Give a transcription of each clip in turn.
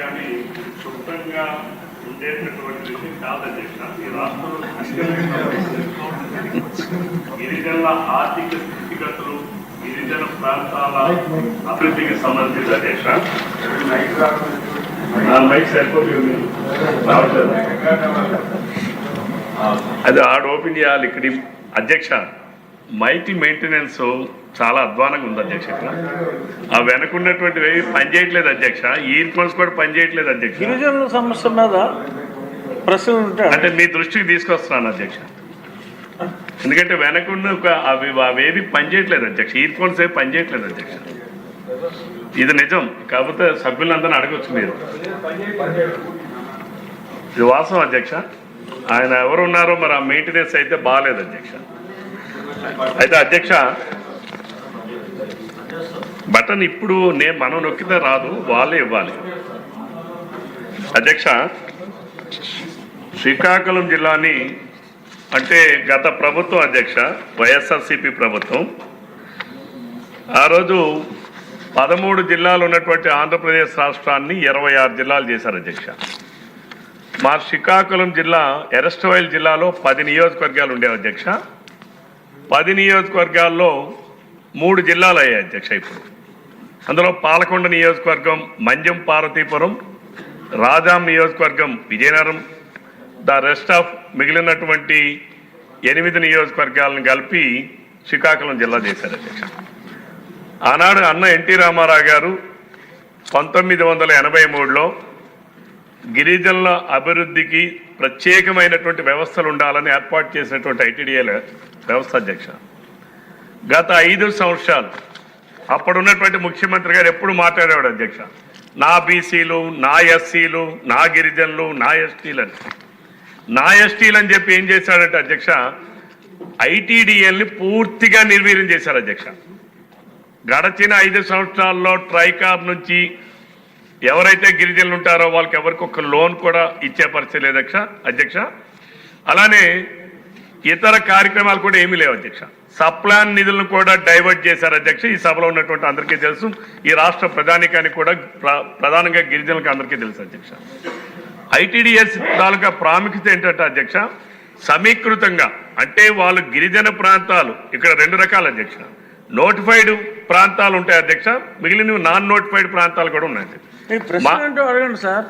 కానీ శుభ్రంగా ఉండేటటువంటి విషయం కాదని చెప్పిన ఈ రాష్ట్రంలో గిరిజనుల ఆర్థిక స్థితిగతులు గిరిజన ప్రాంతాల అభివృద్ధికి సంబంధించిన దేశ మైక్ సరిపోతుంది రావట్లేదు. అది ఆడ ఓపెన్ చేయాలి. ఇక్కడ అధ్యక్ష. మైక్ మెయింటెనెన్స్ చాలా అధ్వానంగా ఉంది అధ్యక్ష. ఇక్కడ ఆ వెనకున్నటువంటివి పని చేయట్లేదు అధ్యక్ష. ఇయర్ ఫోన్స్ కూడా పని చేయట్లేదు అధ్యక్ష. గిరిజనుల సమస్య మీద ప్రశ్నలు ఉంటాయి? అంటే మీ దృష్టికి తీసుకొస్తున్నాను అధ్యక్ష. ఎందుకంటే వెనకున్న ఒక అవి అవేవి పని చేయట్లేదు అధ్యక్ష. ఇయర్ ఫోన్స్ ఏవి పని చేయట్లేదు అధ్యక్ష. ఇది నిజం. కాకపోతే సభ్యులందరినీ అడగొచ్చు మీరు. ఇది వాస్తవం అధ్యక్ష. ఆయన ఎవరు ఉన్నారో మరి ఆ మెయింటెనెన్స్ అయితే బాగాలేదు అధ్యక్ష. అయితే అధ్యక్ష బటన్ ఇప్పుడు నేను మనం నొక్కితే రాదు వాళ్ళే ఇవ్వాలి. అధ్యక్ష శ్రీకాకుళం జిల్లాని అంటే గత ప్రభుత్వం అధ్యక్ష వైఎస్ఆర్సిపి ప్రభుత్వం. ఆ రోజు పదమూడు జిల్లాలు ఉన్నటువంటి ఆంధ్రప్రదేశ్ రాష్ట్రాన్ని ఇరవై ఆరు జిల్లాలు చేశారు అధ్యక్ష. మా శ్రీకాకుళం జిల్లా ఎరస్టవైల్ జిల్లాలో పది నియోజకవర్గాలు ఉండేవి అధ్యక్ష. పది నియోజకవర్గాల్లో మూడు జిల్లాలు అయ్యాయి అధ్యక్ష ఇప్పుడు. అందులో పాలకొండ నియోజకవర్గం మంజం పార్వతీపురం రాజాం నియోజకవర్గం విజయనగరం ద రెస్ట్ ఆఫ్ మిగిలినటువంటి ఎనిమిది నియోజకవర్గాలను కలిపి శ్రీకాకుళం జిల్లా చేశారు అధ్యక్ష. ఆనాడు అన్న ఎన్టీ రామారావు గారు పంతొమ్మిది వందల ఎనభై మూడులో గిరిజనుల అభివృద్ధికి ప్రత్యేకమైనటువంటి వ్యవస్థలు ఉండాలని ఏర్పాటు చేసినటువంటి ఐటీడీఏల వ్యవస్థ అధ్యక్ష. గత ఐదు సంవత్సరాలు అప్పుడున్నటువంటి ముఖ్యమంత్రి గారు ఎప్పుడు మాట్లాడేవాడు అధ్యక్ష? నా బీసీలు నా ఎస్సీలు నా గిరిజనులు నా ఎస్టీలు అని నా ఎస్టీలు అని చెప్పి ఏం చేశాడంటే అధ్యక్ష ఐటీడీఎల్ని పూర్తిగా నిర్వీర్యం చేశారు అధ్యక్ష. గడచిన ఐదు సంవత్సరాల్లో ట్రైకార్ నుంచి ఎవరైతే గిరిజనులు ఉంటారో వాళ్ళకి ఎవరికి ఒక లోన్ కూడా ఇచ్చే పరిస్థితి లేదు అధ్యక్ష. అధ్యక్ష అలానే ఇతర కార్యక్రమాలు కూడా ఏమీ లేవు అధ్యక్ష. సప్లాన్ నిధులను కూడా డైవర్ట్ చేశారు అధ్యక్ష. ఈ సభలో ఉన్నటువంటి అందరికీ తెలుసు. ఈ రాష్ట్ర ప్రధానికానికి కూడా ప్ర- ప్రధానంగా గిరిజనులకు అందరికీ తెలుసు అధ్యక్ష. ఐటీడీఎస్ తాలూకా ప్రాముఖ్యత ఏంటంటే అధ్యక్ష సమీకృతంగా అంటే వాళ్ళు గిరిజన ప్రాంతాలు ఇక్కడ రెండు రకాల అధ్యక్ష. నోటిఫైడ్ ప్రాంతాలు ఉంటాయి అధ్యక్ష. మిగిలినవి నాన్ నోటిఫైడ్ ప్రాంతాలు కూడా ఉన్నాయి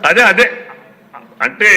అదే అదే. అంటే